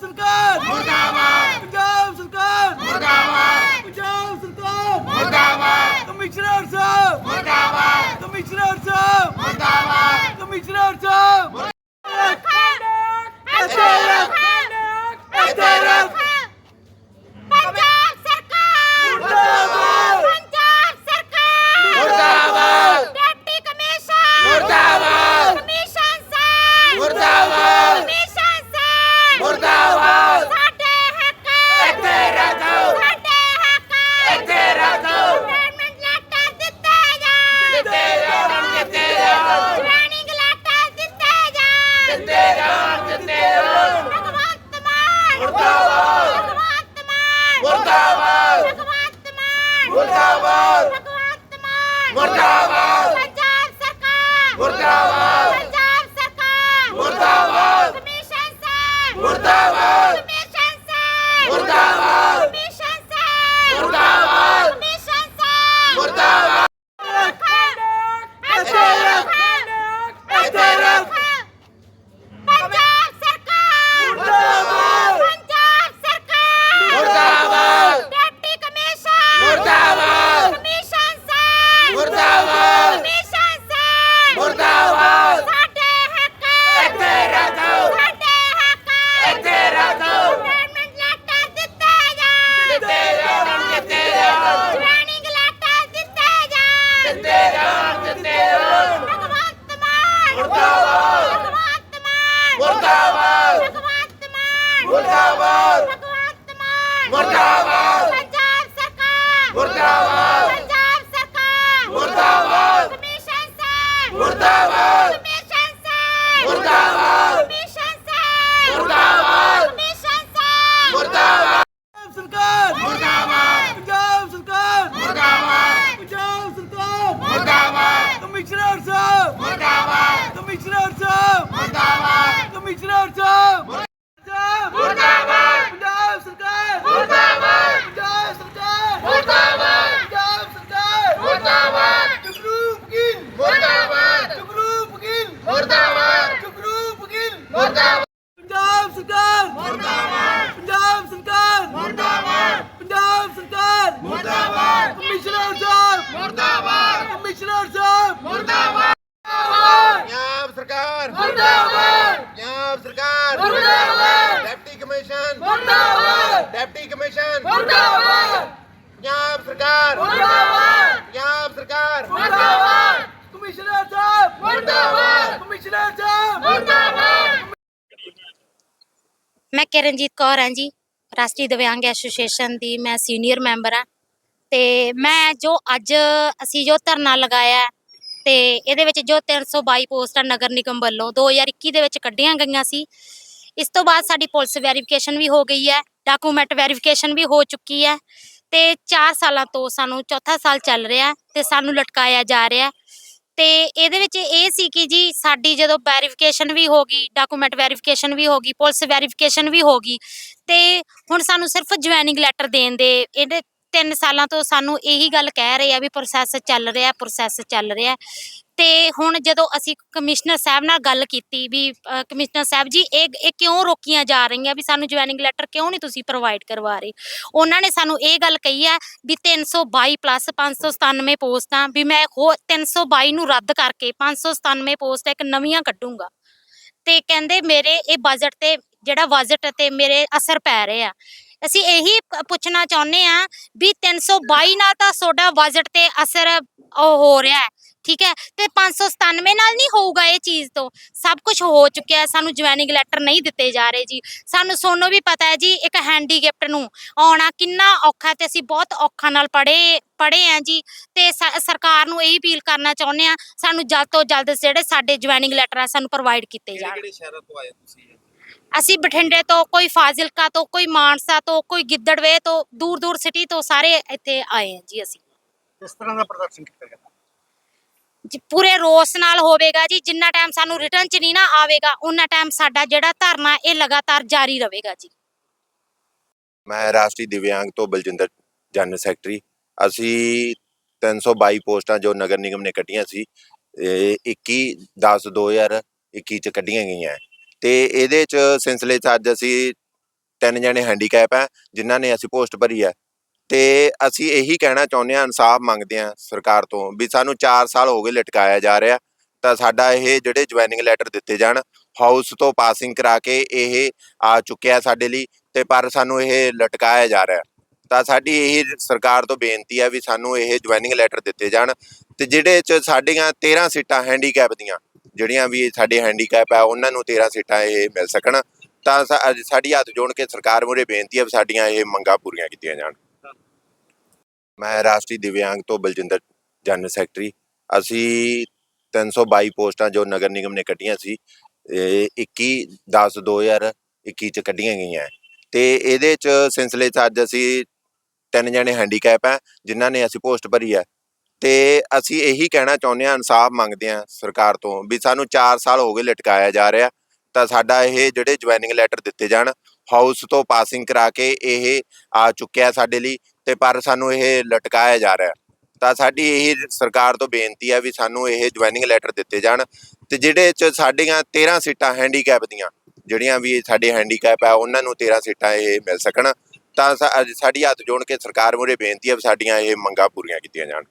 ਸਰਕਾਰ! ਮੁਰਦਾਬਾਦ! ਪੰਜਾਬ ਸਰਕਾਰ! ਮੁਰਦਾਬਾਦ! ਪੰਜਾਬ ਸਰਕਾਰ! ਮੁਰਦਾਬਾਦ! ਕਮਿਸ਼ਨਰ ਸਾਹਿਬ! ਮੁਰਦਾਬਾਦ! ਕਮਿਸ਼ਨਰ ਸਾਹਿਬ! ਮੁਰਦਾਬਾਦ! ਕਮਿਸ਼ਨਰ ਸਾਹਿਬ ਪੰਜਾਬ ਸਰਕਾਰ ਮੁਰਦਾਬਾਦ। ਪੰਜਾਬ ਸਰਕਾਰ ਮੁਰਦਾਬਾਦ। ਡਿਪਟੀ ਕਮਿਸ਼ਨ ਮੁਰਦਾਬਾਦ। ਕਮਿਸ਼ਨ ਸਾਹਿਬ ਮੁਰਦਾਬਾਦ। ਕਮਿਸ਼ਨ ਸਾਹਿਬ ਮੁਰਦਾਬਾਦ। ਸਾਡੇ ਹੱਕ ਇੱਥੇ ਰੱਖੋ। ਸਾਡੇ ਹੱਕ ਇੱਥੇ ਰੱਖੋ। Appointment letter ਦਿੱਤੇ ਜਾਣ ਦਿੱਤੇ ਜਾਣ, ਦਿੱਤੇ ਜਾਣ। Joining letter ਦਿੱਤੇ ਜਾਣ ਦਿੱਤੇ ਜਾਣ, ਦਿੱਤੇ ਜਾਣ। ਭਗਵੰਤ ਮਾਨ ਮੁਰਦਾਬਾਦ। ਭਗਵੰਤ ਮਾਨ ਮੁਰਦਾਬਾਦ। ਭਗਵੰਤ ਮਾਨ ਮੁਰਦਾਬਾਦ। ਭਗਵੰਤ ਮਾਨ ਮੁਰਦਾਬਾਦ। ਪੰਜਾਬ ਸਰਕਾਰ ਮੁਰਦਾਬਾਦ। ਪੰਜਾਬ ਸਰਕਾਰ ਮੁਰਦਾਬਾਦ। ਕਮਿਸ਼ਨ ਸਾਹਿਬ ਮੁਰਦਾਬਾਦ। ਕਮਿਸ਼ਨ ਸਾਹਿਬ ਮੁਰਦਾਬਾਦ। ਕਮਿਸ਼ਨ ਸਾਹਿਬ ਮੁਰਦਾਬਾਦ। ਕਮਿਸ਼ਨ ਸਾਹਿਬ ਮੁਰਦਾਬਾਦ। ਇੱਥੇ ਰੱਖ ਇੱਥੇ ਰੱਖ। ਪੰਜਾਬ ਸਰਕਾਰ ਮੁਰਦਾਬਾਦ। ਪੰਜਾਬ ਸਰਕਾਰ ਮੁਰਦਾਬਾਦ। ਡਿਪਟੀ ਕਮਿਸ਼ਨ ਮੁਰਦਾਬਾਦ। ਕਮਿਸ਼ਨ ਸਾਹਿਬ ਮੁਰਦਾਬਾਦ। ਕਮਿਸ਼ਨ ਸਾਹਿਬ ਮੁਰਦਾਬਾਦ। ਸਾਡੇ ਹੱਕ ਇੱਥੇ ਰੱਖੋ। ਸਾਡੇ ਹੱਕ ਇੱਥੇ ਰੱਖੋ। Appointment letter ਦਿੱਤੇ ਜਾਣ ਦਿੱਤੇ ਜਾਣ, ਦਿੱਤੇ ਜਾਣ। Joining letter ਦਿੱਤੇ ਜਾਣ ਦਿੱਤੇ ਜਾਣ, ਦਿੱਤੇ ਜਾਣ। ਭਗਵੰਤ ਮਾਨ ਮੁਰਦਾਬਾਦ। ਭਗਵੰਤ ਮਾਨ ਮੁਰਦਾਬਾਦ। ਭਗਵੰਤ ਮਾਨ ਮੁਰਦਾਬਾਦ। ਭਗਵੰਤ ਮਾਨ ਮੁਰਦਾਬਾਦ। ਪੰਜਾਬ ਸਰਕਾਰ ਮੁਰਦਾਬਾਦ। ਪੰਜਾਬ ਸਰਕਾਰ ਮੁਰਦਾਬਾਦ। ਕਮਿਸ਼ਨ ਸਾਹਿਬ ਮੁਰਦਾਬਾਦ। ਕਮਿਸ਼ਨ ਸਾਹਿਬ ਮੁਰਦਾਬਾਦ। ਕਮਿਸ਼ਨ ਸਾਹਿਬ ਮੁਰਦਾਬਾਦ। ਕਮਿਸ਼ਨ ਸਾਹਿਬ ਮੁਰਦਾਬਾਦ ਸਰਕਾਰ ਮੁਰਦਾਬਾਦ। ਪੰਜਾਬ ਸਰਕਾਰ ਮੁਰਦਾਬਾਦ। ਪੰਜਾਬ ਸਰਕਾਰ ਮੁਰਦਾਬਾਦ। ਕਮਿਸ਼ਨਰ ਸਾਹਿਬ ਮੁਰਦਾਬਾਦ। ਕਮਿਸ਼ਨਰ ਸਾਹਿਬ ਮੁਰਦਾਬਾਦ। ਕਮਿਸ਼ਨਰ ਸਾਹਿਬ ਸਾਹਿਬ ਮੁਰਦਾਬਾਦ। ਪੰਜਾਬ ਸਰਕਾਰ ਮੁਰਦਾਬਾਦ। ਪੰਜਾਬ ਸਰਕਾਰ ਮੁਰਦਾਬਾਦ। ਪੰਜਾਬ ਸਰਕਾਰ ਮੁਰਦਾਬਾਦ। ਜਗਰੂਪ ਗਿੱਲ ਮੁਰਦਾਬਾਦ। ਜਗਰੂਪ ਗਿੱਲ ਮੁਰਦਾਬਾਦ। ਜਗਰੂਪ ਗਿੱਲ ਮੁਰਦਾਬਾਦ। ਪੰਜਾਬ ਸਰਕਾਰ ਮੁਰਦਾਬਾਦ। ਪੰਜਾਬ ਸਰਕਾਰ ਮੁਰਦਾਬਾਦ। ਪੰਜਾਬ ਸਰਕਾਰ ਮੁਰਦਾਬਾਦ। ਕਮਿਸ਼ਨਰ ਸਾਹਿਬ ਮੁਰਦਾਬਾਦ। ਕਮਿਸ਼ਨਰ ਸਾਹਿਬ ਮੁਰਦਾਬਾਦ। ਪੰਜਾਬ ਸਰਕਾਰ ਮੁਰਦਾਬਾਦ ਪੰਜਾਬ ਸਰਕਾਰ ਮੁਰਦਾਬਾਦ। ਡਿਪਟੀ ਕਮਿਸ਼ਨ ਮੁਰਦਾਬਾਦ ਡਿਪਟੀ ਕਮਿਸ਼ਨ ਮੁਰਦਾਬਾਦ। ਪੰਜਾਬ ਸਰਕਾਰ। ਮੁਰਦਾਬਾਦ। ਪੰਜਾਬ ਸਰਕਾਰ। ਮੁਰਦਾਬਾਦ। ਕਮਿਸ਼ਨਰ ਸਾਹਿਬ। ਮੁਰਦਾਬਾਦ। ਕਮਿਸ਼ਨਰ ਸਾਹਿਬ। ਮੁਰਦਾਬਾਦ। ਮੈਂ ਕਿਰਨਜੀਤ ਕੌਰ ਹਾਂ ਜੀ ਰਾਸ਼ਟਰੀ ਦਿਵਿਆਂਗ ਐਸੋਸੀਏਸ਼ਨ ਦੀ ਮੈਂ ਸੀਨੀਅਰ ਮੈਂਬਰ ਹਾਂ। ਤੇ ਮੈਂ ਜੋ ਅੱਜ ਅਸੀਂ ਜੋ ਧਰਨਾ ਲਗਾਇਆ ਤੇ ਇਹਦੇ ਵਿੱਚ ਜੋ 322 ਪੋਸਟਾਂ ਨਗਰ ਨਿਗਮ ਵੱਲੋਂ 2021 ਦੇ ਵਿੱਚ ਕੱਢੀਆਂ ਗਈਆਂ ਸੀ। ਇਸ ਤੋਂ ਬਾਅਦ ਸਾਡੀ ਪੁਲਿਸ ਵੈਰੀਫਿਕੇਸ਼ਨ ਵੀ ਹੋ ਗਈ ਹੈ ਡਾਕੂਮੈਂਟ ਵੈਰੀਫਿਕੇਸ਼ਨ ਵੀ ਹੋ ਚੁੱਕੀ ਹੈ ਤੇ 4 ਸਾਲਾਂ ਤੋਂ ਸਾਨੂੰ ਚੌਥਾ ਸਾਲ ਚੱਲ ਰਿਹਾ ਹੈ ਤੇ ਸਾਨੂੰ ਲਟਕਾਇਆ ਜਾ ਰਿਹਾ ਹੈ ਤੇ ਇਹਦੇ ਵਿੱਚ ਇਹ ਸੀ ਕਿ ਜੀ ਸਾਡੀ ਜਦੋਂ ਵੈਰੀਫਿਕੇਸ਼ਨ ਵੀ ਹੋ ਗਈ ਡਾਕੂਮੈਂਟ ਵੈਰੀਫਿਕੇਸ਼ਨ ਵੀ ਹੋ ਗਈ, ਪੁਲਿਸ ਵੈਰੀਫਿਕੇਸ਼ਨ ਵੀ ਹੋ ਗਈ ਤੇ ਹੁਣ ਸਾਨੂੰ ਸਿਰਫ ਜੁਆਇਨਿੰਗ ਲੈਟਰ ਦੇਣ ਦੇ, ਇਹਦੇ ਤਿੰਨ ਸਾਲਾਂ ਤੋਂ ਸਾਨੂੰ ਇਹੀ ਗੱਲ ਕਹਿ ਰਹੇ ਆ ਵੀ ਪ੍ਰੋਸੈਸ ਚੱਲ ਰਿਹਾ ਪ੍ਰੋਸੈਸ ਚੱਲ ਰਿਹਾ। ਤੇ ਹੁਣ ਜਦੋਂ ਅਸੀਂ ਕਮਿਸ਼ਨਰ ਸਾਹਿਬ ਨਾਲ ਗੱਲ ਕੀਤੀ ਵੀ ਅ, ਕਮਿਸ਼ਨਰ ਸਾਹਿਬ ਜੀ ਇਹ ਇਹ ਕਿਉਂ ਰੋਕੀਆਂ ਜਾ ਰਹੀਆਂ ਵੀ ਸਾਨੂੰ ਜੁਆਇਨਿੰਗ ਲੈਟਰ ਕਿਉਂ ਨਹੀਂ ਤੁਸੀਂ ਪ੍ਰੋਵਾਈਡ ਕਰਵਾ ਰਹੇ? ਉਹਨਾਂ ਨੇ ਸਾਨੂੰ ਇਹ ਗੱਲ ਕਹੀ ਹੈ ਵੀ 322 ਪਲੱਸ 597 ਪੋਸਟਾਂ ਵੀ ਮੈਂ ਹੋਰ 322 ਨੂੰ ਰੱਦ ਕਰਕੇ 597 ਪੋਸਟਾਂ ਇੱਕ ਨਵੀਆਂ ਕੱਢੂੰਗਾ। ਤੇ ਕਹਿੰਦੇ ਮੇਰੇ ਇਹ ਬਜਟ ਤੇ ਜਿਹੜਾ ਬਜਟ ਤੇ ਮੇਰੇ ਅਸਰ ਪੈ ਰਹੇ ਆ ਅਸੀਂ ਇਹੀ ਪੁੱਛਣਾ ਚਾਹੁੰਦੇ ਆ ਵੀ 322 ਨਾਲ ਤਾਂ ਤੁਹਾਡਾ ਬਜਟ ਤੇ ਅਸਰ ਹੋ ਰਿਹਾ ਹੈ ਠੀਕ ਹੈ? ਤੇ 597 ਨਾਲ ਨਹੀਂ ਹੋਊਗਾ ਇਹ ਚੀਜ਼ ਤੋਂ। ਸਭ ਕੁਝ ਹੋ ਚੁੱਕਿਆ ਸਾਨੂੰ ਜੁਆਇਨਿੰਗ ਲੈਟਰ ਨਹੀਂ ਦਿੱਤੇ ਜਾ ਰਹੇ ਜੀ। ਸਾਨੂੰ ਸੋਨੂੰ ਵੀ ਪਤਾ ਹੈ ਜੀ ਇੱਕ ਹੈਂਡੀਕੈਪਟ ਨੂੰ ਆਉਣਾ ਕਿੰਨਾ ਔਖਾ ਤੇ ਅਸੀਂ ਬਹੁਤ ਔਖਾ ਨਾਲ ਪੜੇ ਪੜੇ ਆ ਜੀ। ਤੇ ਸਰਕਾਰ ਨੂੰ ਇਹੀ ਅਪੀਲ ਕਰਨਾ ਚਾਹੁੰਦੇ ਆ ਸਾਨੂੰ ਜਲਦ ਤੋਂ ਜਲਦ ਜਿਹੜੇ ਸਾਡੇ ਜੁਆਇਨਿੰਗ ਲੈਟਰ ਆ ਸਾਨੂੰ ਪ੍ਰੋਵਾਈਡ ਕੀਤੇ ਜਾਣ। ਕਿਹੜੇ ਸ਼ਹਿਰਾਂ ਤੋਂ ਆਏ ਤੁਸੀਂ? ਅਸੀਂ ਬਠਿੰਡੇ ਤੋਂ ਕੋਈ ਫਾਜ਼ਿਲਕਾ ਤੋਂ ਕੋਈ ਮਾਨਸਾ ਤੋਂ ਕੋਈ ਗਿੱਦੜਵੇ ਤੋਂ ਦੂਰ ਦੂਰ ਸਿਟੀ ਤੋਂ ਸਾਰੇ ਇੱਥੇ ਆਏ ਹਾਂ ਜੀ ਅਸੀਂ। ਕਿਸ ਤਰ੍ਹਾਂ ਦਾ ਪ੍ਰਦਰਸ਼ਨ ਕੀਤਾ ਗਿਆ? ਜੀ ਪੂਰੇ ਰੋਸ ਨਾਲ ਹੋਵੇਗਾ ਜੀ ਜਿੰਨਾ ਟਾਈਮ ਸਾਨੂੰ ਰਿਟਰਨ ਚ ਨਹੀਂ ਨਾ ਆਵੇਗਾ ਉਹਨਾਂ ਟਾਈਮ ਸਾਡਾ ਜਿਹੜਾ ਧਰਨਾ ਇਹ ਲਗਾਤਾਰ ਜਾਰੀ ਰਹੇਗਾ ਜੀ। ਮੈਂ ਰਾਸ਼ਟਰੀ ਦਿਵਿਆਂਗ ਤੋਂ ਬਲਜਿੰਦਰ ਜਨਰਲ ਸੈਕਟਰੀ। ਅਸੀਂ 322 ਪੋਸਟਾਂ ਜੋ ਨਗਰ ਨਿਗਮ ਨੇ ਕੱਢੀਆਂ ਸੀ ਇਹ 21 10 2021 ਚ ਕੱਢੀਆਂ ਗਈਆਂ। ਤੇ ਇਹਦੇ ਚ ਸਿਲਸਿਲੇ ਚ ਅੱਜ ਅਸੀਂ ਤਿੰਨ ਜਣੇ ਹੈਂਡੀਕੈਪ ਹੈ ਜਿਨ੍ਹਾਂ ਨੇ ਅਸੀਂ ਪੋਸਟ ਭਰੀ ਹੈ ਤੇ ਅਸੀਂ ਇਹੀ ਕਹਿਣਾ ਚਾਹੁੰਦੇ ਹਾਂ, ਇਨਸਾਫ ਮੰਗਦੇ ਹਾਂ ਸਰਕਾਰ ਤੋਂ ਵੀ ਸਾਨੂੰ 4 ਸਾਲ ਹੋ ਗਏ ਲਟਕਾਇਆ ਜਾ ਰਿਹਾ। ਤਾਂ ਸਾਡਾ ਇਹ ਜਿਹੜੇ ਜੁਆਇਨਿੰਗ ਲੈਟਰ ਦਿੱਤੇ ਜਾਣ ਹਾਊਸ ਤੋਂ ਪਾਸਿੰਗ ਕਰਾ ਕੇ ਇਹ ਆ ਚੁੱਕਿਆ ਸਾਡੇ ਲਈ ਤੇ ਪਰ ਸਾਨੂੰ ਇਹ ਲਟਕਾਇਆ ਜਾ ਰਿਹਾ। ਤਾਂ ਸਾਡੀ ਇਹ ਸਰਕਾਰ ਤੋਂ ਬੇਨਤੀ ਹੈ ਵੀ ਸਾਨੂੰ ਇਹ ਜੁਆਇਨਿੰਗ ਲੈਟਰ ਦਿੱਤੇ ਜਾਣ ਤੇ ਜਿਹੜੇ ਚ ਸਾਡੀਆਂ 13 ਸੀਟਾਂ ਹੈਂਡੀਕੈਪ ਦੀਆਂ ਜਿਹੜੀਆਂ ਵੀ ਸਾਡੇ ਹੈਂਡੀਕੈਪ ਆ, ਉਹਨਾਂ ਨੂੰ 13 ਸੀਟਾਂ ਇਹ ਮਿਲ ਸਕਣ। ਤਾਂ ਸਾਡੀ ਹੱਥ ਜੋੜ ਕੇ ਸਰਕਾਰ ਮੂਹਰੇ ਬੇਨਤੀ ਹੈ ਸਾਡੀਆਂ ਇਹ ਮੰਗਾਂ ਪੂਰੀਆਂ ਕੀਤੀਆਂ ਜਾਣ। ਮੈਂ ਰਾਸ਼ਟਰੀ ਦਿਵਿਆਂਗ ਤੋਂ ਬਲਜਿੰਦਰ ਜਨਰਲ ਸੈਕਟਰੀ ਅਸੀਂ 322 ਪੋਸਟਾਂ ਜੋ ਨਗਰ ਨਿਗਮ ਨੇ ਕੱਢੀਆਂ ਸੀ, ਇਹ 21 10 2021 ਚ ਕੱਢੀਆਂ ਗਈਆਂ। ਤੇ ਇਹਦੇ ਚ ਸਿਲਸਿਲੇ ਚ ਅੱਜ ਅਸੀਂ ਤਿੰਨ ਜਣੇ ਹੈਂਡੀਕੈਪ ਹੈ ਜਿਨ੍ਹਾਂ ਨੇ ਅਸੀਂ ਪੋਸਟ ਭਰੀ ਹੈ ਤੇ ਅਸੀਂ ਇਹੀ ਕਹਿਣਾ ਚਾਹੁੰਦੇ ਹਾਂ, ਇਨਸਾਫ ਮੰਗਦੇ ਹਾਂ ਸਰਕਾਰ ਤੋਂ ਵੀ ਸਾਨੂੰ 4 ਸਾਲ ਹੋ ਗਏ ਲਟਕਾਇਆ ਜਾ ਰਿਹਾ, ਤਾਂ ਸਾਡਾ ਇਹ ਜਿਹੜੇ ਜੁਆਇਨਿੰਗ ਲੈਟਰ ਦਿੱਤੇ ਜਾਣ ਹਾਊਸ ਤੋਂ ਪਾਸਿੰਗ ਕਰਾ ਕੇ ਇਹ ਆ ਚੁੱਕਿਆ ਸਾਡੇ ਲਈ ਤੇ ਪਰ ਸਾਨੂੰ ਇਹ ਲਟਕਾਇਆ ਜਾ ਰਿਹਾ। ਤਾਂ ਸਾਡੀ ਇਹ ਸਰਕਾਰ ਤੋਂ ਬੇਨਤੀ ਹੈ ਵੀ ਸਾਨੂੰ ਇਹ ਜੁਆਇਨਿੰਗ ਲੈਟਰ ਦਿੱਤੇ ਜਾਣ ਤੇ ਜਿਹੜੇ ਚ ਸਾਡੀਆਂ 13 ਸੀਟਾਂ ਹੈਂਡੀਕੈਪ ਦੀਆਂ, ਜਿਹੜੀਆਂ ਵੀ ਸਾਡੇ ਹੈਂਡੀਕੈਪ ਆ, ਉਹਨਾਂ ਨੂੰ 13 ਸੀਟਾਂ ਇਹ ਮਿਲ ਸਕਣ। ਤਾਂ ਸਾਡੀ ਹੱਥ ਜੋੜ ਕੇ ਸਰਕਾਰ ਮੂਹਰੇ ਬੇਨਤੀ ਹੈ ਵੀ ਸਾਡੀਆਂ ਇਹ ਮੰਗਾਂ ਪੂਰੀਆਂ ਕੀਤੀਆਂ ਜਾਣ।